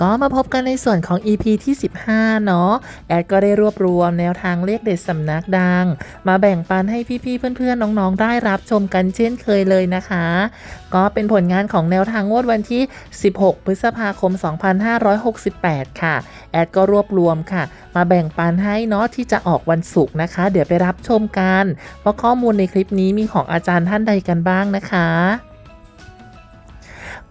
ก็มาพบกันในส่วนของ EP ที่ 15 เนาะ แอดก็ได้รวบรวมแนวทางเลขเด็ดสำนักดัง มาแบ่งปันให้พี่ๆ เพื่อนๆ น้องๆ ได้รับชมกันเช่นเคยเลยนะคะ ก็เป็นผลงานของแนวทางงวดวันที่ 16 พฤษภาคม 2568 ค่ะ แอดก็รวบรวมค่ะ มาแบ่งปันให้เนาะที่จะออกวันศุกร์นะคะ เดี๋ยวไปรับชมกันว่าข้อมูลในคลิปนี้มีของอาจารย์ท่านใดกันบ้างนะคะ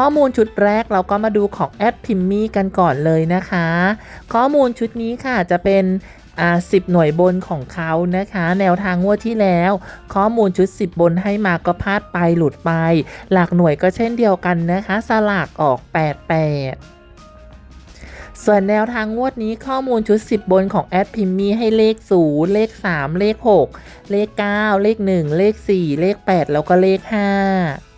ข้อมูลชุดแรกเราก็มาดูของแอดพิมมี่กันก่อนเลยนะคะ ข้อมูลชุดนี้ค่ะจะเป็นอ่า10หน่วยบนของเขานะคะ แนวทางงวดที่แล้ว ข้อมูลชุด 10 บนให้มาก็พลาดไปหลุดไป หลักหน่วยก็เช่นเดียวกันนะคะ สลากออก 88ส่วนแนวทางงวดนี้ข้อมูลชุด 10 บนของแอดพิมมี่ให้เลข 0 เลข 3 เลข 6 เลข 9 เลข 1 เลข 4 เลข 8 แล้วก็เลข 5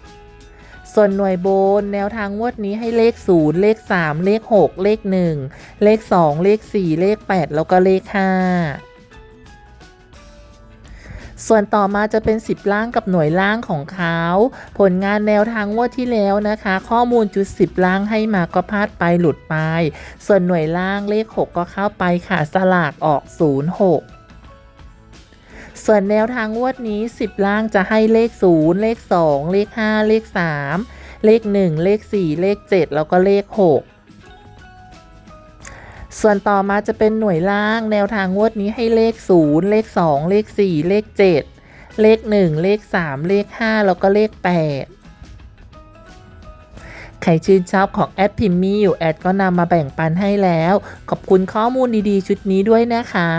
ส่วนหน่วยบนแนวทางงวดนี้ให้เลข 0 เลข 3 เลข 6 เลข 1 เลข 2 เลข 4 เลข 8 แล้วก็เลข 5ส่วนต่อมาจะเป็น 10 ล่างกับหน่วยล่างของเขา ผลงานแนวทางงวดที่แล้วนะคะ ข้อมูลจุด 10 ล่างให้มาก็พลาดไปหลุดไป ส่วนหน่วยล่างเลข 6 ก็เข้าไปค่ะ สลากออก 06 ส่วนแนวทางงวดนี้ 10 ล่างจะให้เลข 0 เลข 2 เลข 5 เลข 3 เลข 1 เลข 4 เลข 7 แล้วก็เลข 6 ส่วนต่อมาจะเป็นหน่วยล่าง แนวทางงวดนี้ให้เลข 0 เลข 2 เลข 4 เลข 7 เลข 1 เลข 3 เลข 5 แล้วก็เลข 8ใครชื่นชอบของแอดพิมมี่อยู่แอดก็นำมาแบ่งปันให้แล้ว ขอบคุณข้อมูลดีๆ ชุดนี้ด้วยนะคะ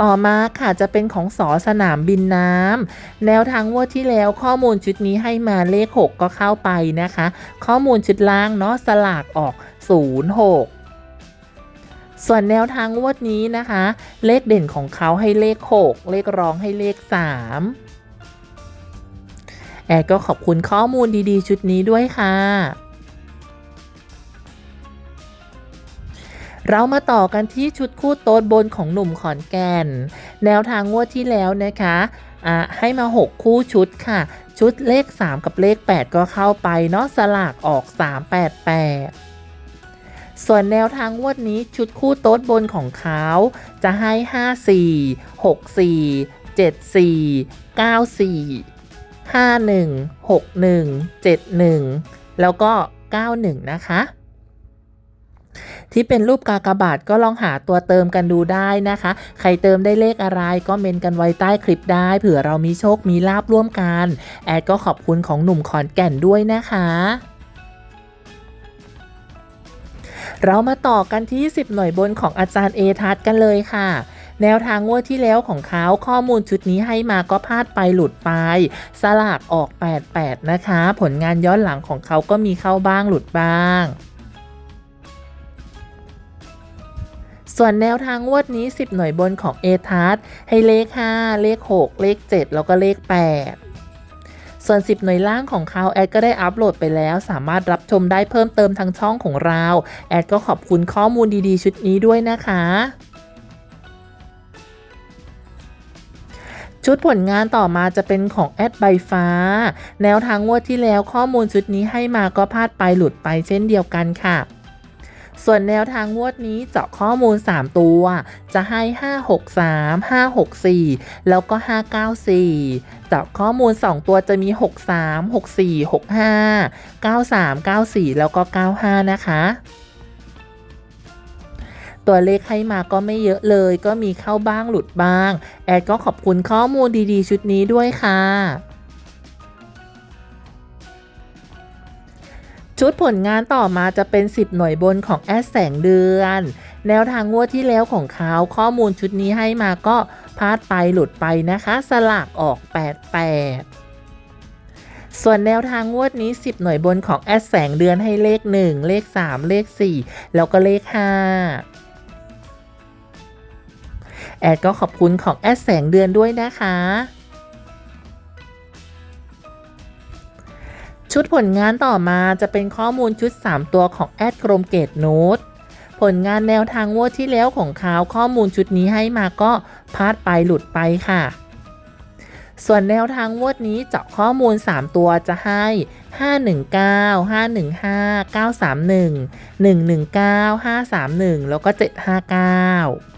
ต่อมาค่ะจะเป็นของสอสนามบินน้ำแนวทางงวดที่แล้วข้อมูลชุดนี้ให้มาเลข 6 ก็เข้าไปนะคะ ข้อมูลชุดล่างเนาะสลากออก 06ส่วนแนวทางงวดนี้นะคะ เลขเด่นของเขาให้เลข 6 เลขรองให้เลข 3 แอดก็ขอบคุณข้อมูลดีๆ ชุดนี้ด้วยค่ะ เรามาต่อกันที่ชุดคู่โต๊ดบนของหนุ่มขอนแก่น แนวทางงวดที่แล้วนะคะอะให้มา 6 คู่ชุดค่ะ ชุดเลข 3 กับเลข 8 ก็เข้าไปเนาะสลากออก 388ส่วนแนวทางงวดนี้ชุดคู่โต๊ดบนของเขาจะให้ 54 64 74 94 51 61 71 แล้วก็ 91 นะคะ ที่เป็นรูปกากบาทก็ลองหาตัวเติมกันดูได้นะคะ ใครเติมได้เลขอะไรก็เมนกันไว้ใต้คลิปได้เผื่อเรามีโชคมีลาบร่วมกัน แอดก็ขอบคุณของหนุ่มขอนแก่นด้วยนะคะเรามาต่อกันที่ 10 หน่วยบนของอาจารย์เอทัศกันเลยค่ะ แนวทางงวดที่แล้วของเขาข้อมูลชุดนี้ให้มาก็พลาดไปหลุดไป สลากออก 88 นะคะ ผลงานย้อนหลังของเขาก็มีเข้าบ้างหลุดบ้าง ส่วนแนวทางงวดนี้ 10 หน่วยบนของเอทัศให้เลข 5 เลข 6 เลข 7 แล้วก็เลข 8 ส่วน 10 หน่วยล่างของเขาแอดก็ได้อัปโหลดไปแล้ว สามารถรับชมได้เพิ่มเติมทางช่องของเรา แอดก็ขอบคุณข้อมูลดีๆ ชุดนี้ด้วยนะคะชุดผลงานต่อมาจะเป็นของแอดใบฟ้า แนวทางงวดที่แล้วข้อมูลชุดนี้ให้มาก็พลาดไปหลุดไปเช่นเดียวกันค่ะ ส่วนแนวทางงวดนี้เจาะข้อมูล 3 ตัว จะให้ 563 564 แล้วก็ 594 เจาะข้อมูล 2 ตัวจะมี 63 64 65 93 94 แล้วก็ 95 นะคะตัวเลขให้มาก็ไม่เยอะเลย ก็มีเข้าบ้างหลุดบ้าง แอดก็ขอบคุณข้อมูลดีๆ ชุดนี้ด้วยค่ะ ชุดผลงานต่อมาจะเป็น 10 หน่วยบนของแอดแสงเดือน แนวทางงวดที่แล้วของเขาข้อมูลชุดนี้ให้มาก็พลาดไปหลุดไปนะคะ สลากออก 88ส่วนแนวทางงวดนี้ 10 หน่วยบนของแอดแสงเดือนให้เลข 1 เลข 3 เลข 4 แล้วก็เลข 5 แอดก็ขอบคุณของแอดแสงเดือนด้วยนะคะ ชุดผลงานต่อมาจะเป็นข้อมูลชุด 3 ตัวของแอดกรมเกตโน้ตผลงานแนวทางงวดที่แล้วของเขาข้อมูลชุดนี้ให้มาก็พลาดไปหลุดไปค่ะ ส่วนแนวทางงวดนี้เจาะข้อมูล 3 ตัวจะให้ 519 515 931 119 531 แล้วก็ 759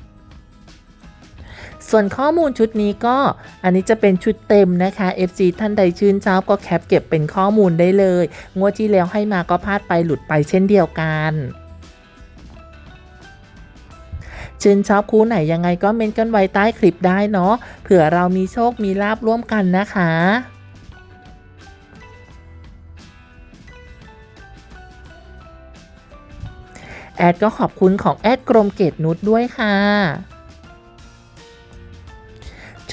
ส่วนข้อมูลชุดนี้ก็อันนี้จะเป็นชุดเต็มนะคะ FC ท่านใดชื่นชอบก็แคปเก็บเป็นข้อมูลได้เลย งวดที่แล้วให้มาก็พลาดไปหลุดไปเช่นเดียวกันชื่นชอบคู่ไหนยังไงก็เมนกันไว้ใต้คลิปได้เนาะเผื่อเรามีโชคมีลาบร่วมกันนะคะ แอดก็ขอบคุณของแอดกรมเกตนุชด้วยค่ะ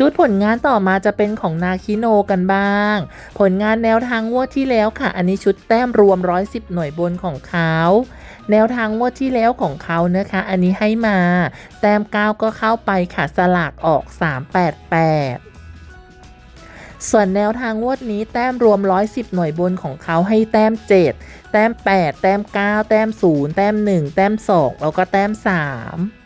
ชุดผลงานต่อมาจะเป็นของนาคิโนกันบ้าง ผลงานแนวทางงวดที่แล้วค่ะ อันนี้ชุดแต้มรวม 110 หน่วยบนของเขาแนวทางงวดที่แล้วของเขานะคะ อันนี้ให้มา แต้ม 9 ก็เข้าไปค่ะ สลากออก 388ส่วนแนวทางงวดนี้แต้มรวม 110 หน่วยบนของเขาให้แต้ม 7 แต้ม 8 แต้ม 9 แต้ม 0 แต้ม 1 แต้ม 2 แล้วก็แต้ม 3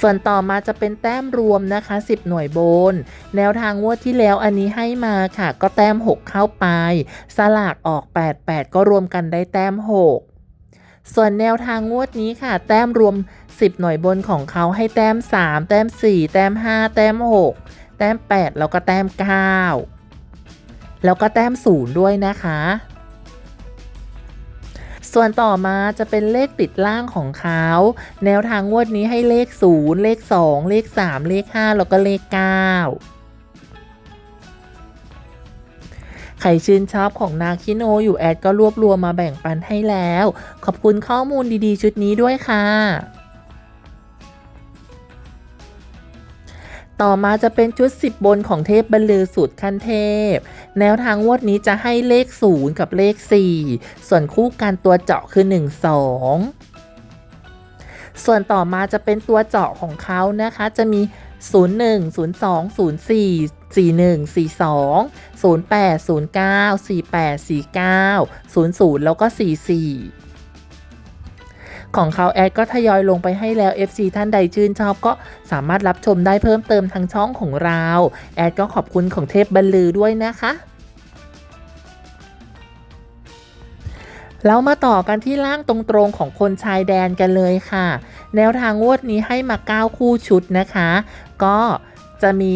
ส่วนต่อมาจะเป็นแต้มรวมนะคะ 10 หน่วยบน แนวทางงวดที่แล้วอันนี้ให้มาค่ะ ก็แต้ม 6 เข้าไป สลากออก 88 ก็รวมกันได้แต้ม 6ส่วนแนวทางงวดนี้ค่ะ แต้มรวม 10 หน่วยบนของเขาให้แต้ม 3 แต้ม 4 แต้ม 5 แต้ม 6 แต้ม 8 แล้วก็แต้ม 9 แล้วก็แต้ม 0 ด้วยนะคะ ส่วนต่อมาจะเป็นเลขติดล่างของเขาแนวทางงวดนี้ให้เลข 0 เลข 2 เลข 3 เลข 5 แล้วก็เลข 9ใครชื่นชอบของนาคิโนอยู่แอดก็รวบรวมมาแบ่งปันให้แล้ว ขอบคุณข้อมูลดีๆ ชุดนี้ด้วยค่ะ ต่อมาจะเป็นชุด 10 บนของเทพบรรลือสูตรขั้นเทพ แนวทางงวดนี้จะให้เลข 0 กับเลข 4 ส่วนคู่กันตัวเจาะคือ 1 2 ส่วนต่อมาจะเป็นตัวเจาะของเขานะคะ จะมี 01 02 04 41 42 08 09 48 49 00 แล้วก็ 44 ของเขาแอดก็ทยอยลงไปให้แล้ว FC ท่านใดชื่นชอบก็สามารถรับชมได้เพิ่มเติมทางช่องของเรา แอดก็ขอบคุณของเทพบรรลือด้วยนะคะเรามาต่อกันที่ล่างตรงๆของคนชายแดนกันเลยค่ะ แนวทางงวดนี้ให้มา 9 คู่ชุดนะคะ ก็จะมี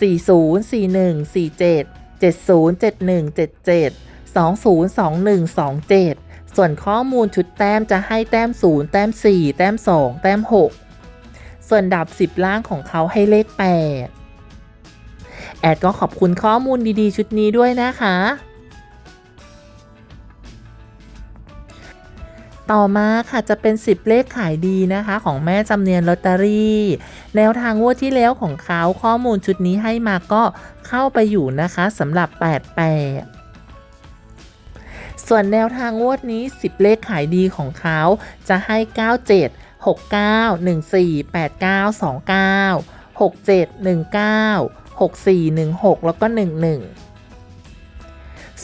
40 41 47 70 71 77 20 21 27 ส่วนข้อมูลชุดแต้มจะให้แต้ม 0 แต้ม 4 แต้ม 2 แต้ม 6 ส่วนดับ 10 ล่างของเขาให้เลข 8 แอดก็ขอบคุณข้อมูลดีๆ ชุดนี้ด้วยนะคะ ต่อมาค่ะจะเป็น 10 เลขขายดีนะคะ ของแม่จำเนียนลอตเตอรี่ แนวทางงวดที่แล้วของเขาข้อมูลชุดนี้ให้มาก็เข้าไปอยู่นะคะสำหรับ 88 ส่วนแนวทางงวดนี้ 10 เลขขายดีของเขาจะให้ 97 69 14 89 29 67 19 64 16 แล้วก็ 11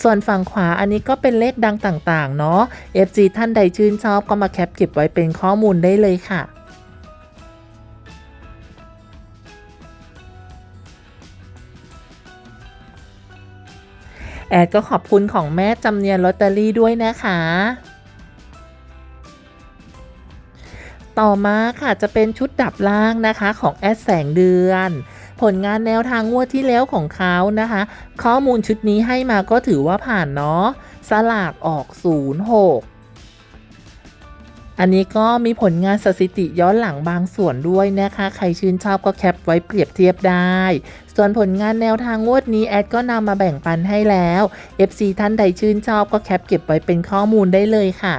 ส่วนฝั่งขวาอันนี้ก็เป็นเลขดังต่าง ๆ เนาะ FG ท่านใดชื่นชอบก็มาแคปเก็บไว้เป็นข้อมูลได้เลยค่ะ แอดก็ขอบคุณของแม่จำเนียนลอตเตอรี่ด้วยนะคะ ต่อมาค่ะจะเป็นชุดดับล่างนะคะของแอดแสงเดือน ผลงานแนวทางงวดที่แล้วของเขานะคะ ข้อมูลชุดนี้ให้มาก็ถือว่าผ่านเนาะสลากออก 06อันนี้ก็มีผลงานสถิติย้อนหลังบางส่วนด้วยนะคะ ใครชื่นชอบก็แคปไว้เปรียบเทียบได้ ส่วนผลงานแนวทางงวดนี้แอดก็นำมาแบ่งปันให้แล้ว FC ท่านใดชื่นชอบก็แคปเก็บไว้เป็นข้อมูลได้เลยค่ะ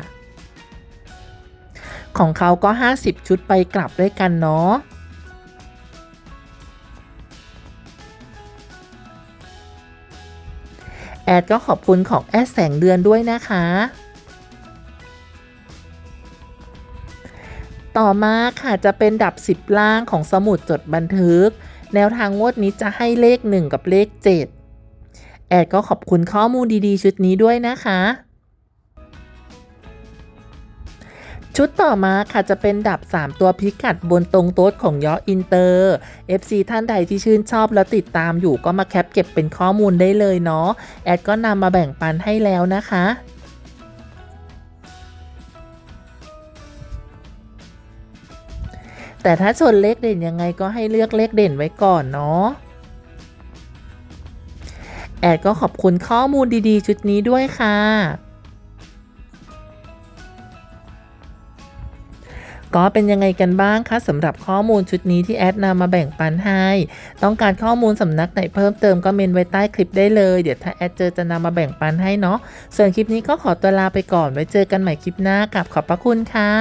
ของเขาก็ 50 ชุดไปกลับด้วยกันเนาะแอดก็ขอบคุณของแอดแสงเดือนด้วยนะคะ ต่อมาค่ะจะเป็นดับ 10 ล่างของสมุดจดบันทึก แนวทางงวดนี้จะให้เลข 1 กับเลข 7 แอดก็ขอบคุณข้อมูลดีๆ ชุดนี้ด้วยนะคะ ชุดต่อมาค่ะจะเป็นดับ 3 ตัวพิกัดบนตรงโต๊ดของยออินเตอร์ FC ท่านใดที่ชื่นชอบแล้วติดตามอยู่ก็มาแคปเก็บเป็นข้อมูลได้เลยเนาะ แอดก็นำมาแบ่งปันให้แล้วนะคะ แต่ถ้าชนเลขเด่นยังไงก็ให้เลือกเลขเด่นไว้ก่อนเนาะแอดก็ขอบคุณข้อมูลดีๆ ชุดนี้ด้วยค่ะ ก็เป็นยังไงกันบ้างคะสำหรับข้อมูลชุดนี้ที่แอดนำมาแบ่งปันให้ ต้องการข้อมูลสำนักไหนเพิ่มเติมก็เมนไว้ใต้คลิปได้เลย เดี๋ยวถ้าแอดเจอจะนำมาแบ่งปันให้เนาะ ส่วนคลิปนี้ก็ขอตัวลาไปก่อนไว้เจอกันใหม่คลิปหน้ากับขอบพระคุณค่ะ